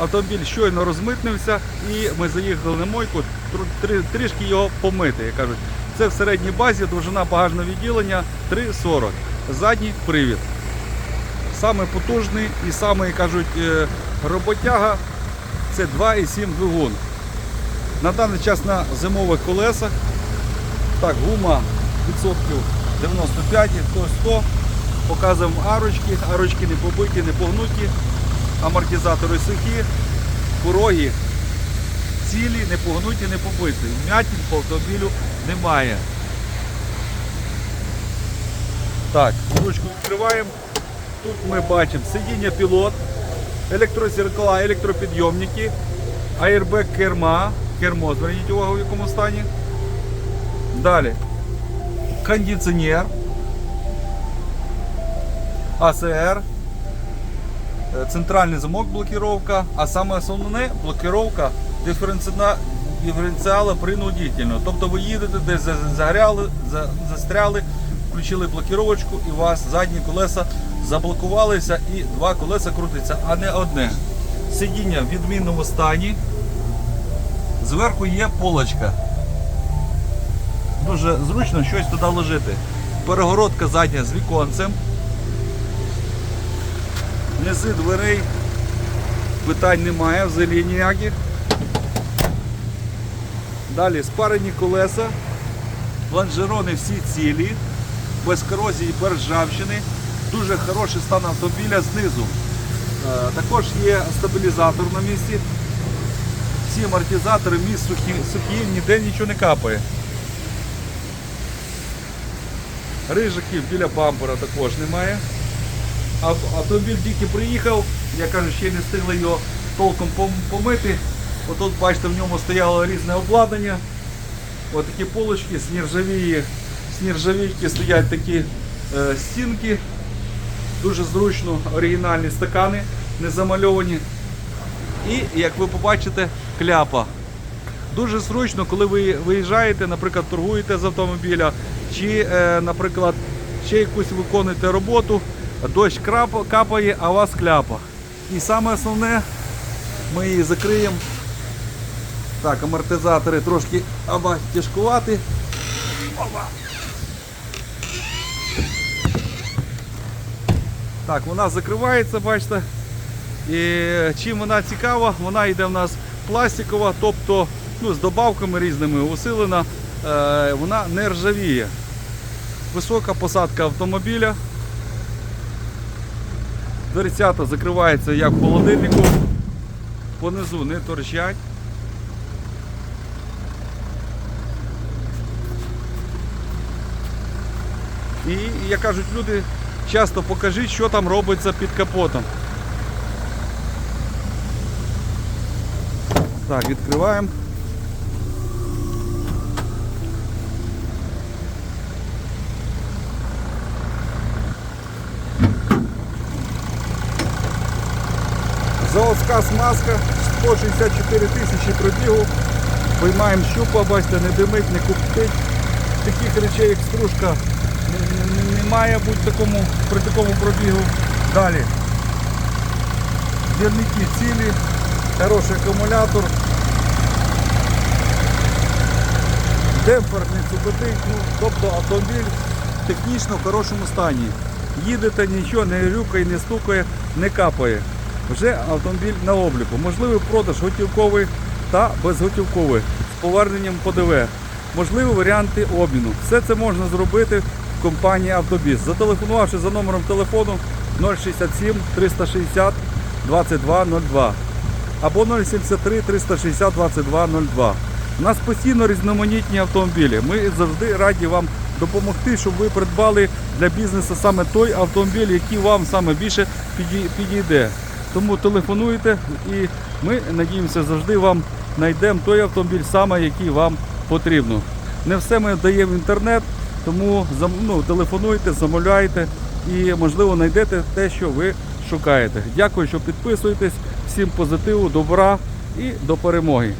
Автомобіль щойно розмитнився і ми заїхали на мойку трішки його помити, як кажуть. Це в середній базі, довжина багажного відділення 3,40. Задній привід. Саме потужний і саме, кажуть, е, роботяга це 2,7 двигун. На даний час на зимових колесах. Так, гума відсотків 95, то 100. Показуємо арочки, арочки не побиті, не погнуті, амортизатори сухі, пороги цілі, не погнуті, не побиті. Вмятин по автомобілю немає. Так, ручку відкриваємо. Тут ми бачимо сидіння пілот, електрозеркала, електропідйомники, аербек керма, кермо, зверніть увагу в якому стані. Далі. Кондиціонер. АСР. Е, Центральний замок блокировка, а саме основне диференціна- диференціала принудительно. Тобто ви їдете, десь загряли, застряли, включили блокировочку і у вас задні колеса заблокувалися і два колеса крутиться, а не одне. Сидіння в відмінному стані. Зверху є полочка. Дуже зручно щось туди ложити. Перегородка задня з віконцем. Низи дверей питань немає, взагалі ніяких. Далі спарені колеса, лонжерони всі цілі, без корозії, без. Дуже хороший стан автомобіля знизу. Е, Також є стабілізатор на місці. Всі амортизатори міст сухі, сухі, ніде нічого не капає. Рижиків біля бампера також немає. Ав- Автомобіль тільки приїхав, я кажу, ще не встигли його толком помити. Отут, бачите, в ньому стояло різне обладнання. Ось такі полочки, з нержавійки стоять такі е, стінки. Дуже зручно оригінальні стакани, не замальовані. І, як ви побачите, кляпа. Дуже зручно, коли ви виїжджаєте, наприклад, торгуєте з автомобіля, чи, е, наприклад, ще якусь виконуєте роботу, дощ капає, а вас кляпа. І саме основне, ми її закриємо. Так, амортизатори трошки оба тяжкувати. Оба. Так, вона закривається, бачите. І чим вона цікава, вона йде в нас пластикова, тобто ну, з добавками різними усилена, е, вона не ржавіє. Висока посадка автомобіля. Дверцята закриваються як холодильнику. Понизу не торчать. І, як кажуть люди, часто покажіть, що там робиться під капотом. Так, відкриваємо. Заводська смазка 164 тисячі пробігу. Виймаємо щупа, бачите, не димить, не куптить. Таких речей, як стружка, не, не- не має бути такому, при такому пробігу. Далі. Двірники цілі, хороший акумулятор. Демпфер не цупитить, ну, тобто автомобіль технічно в хорошому стані. Їдете, нічого не рюкає, не стукає, не капає. Вже автомобіль на обліку. Можливий продаж готівковий та безготівковий з поверненням ПДВ. Можливі варіанти обміну. Все це можна зробити в компанії Автобіс. Зателефонувавши за номером телефону 067 360 2202 або 073 360 2202. У нас постійно різноманітні автомобілі. Ми завжди раді вам допомогти, щоб ви придбали для бізнесу саме той автомобіль, який вам саме більше підійде. Тому телефонуйте і ми надіємося завжди вам знайдемо той автомобіль саме, який вам потрібно. Не все ми даємо в інтернет, тому ну, телефонуйте, замовляйте і можливо знайдете те, що ви шукаєте. Дякую, що підписуєтесь. Всім позитиву, добра і до перемоги.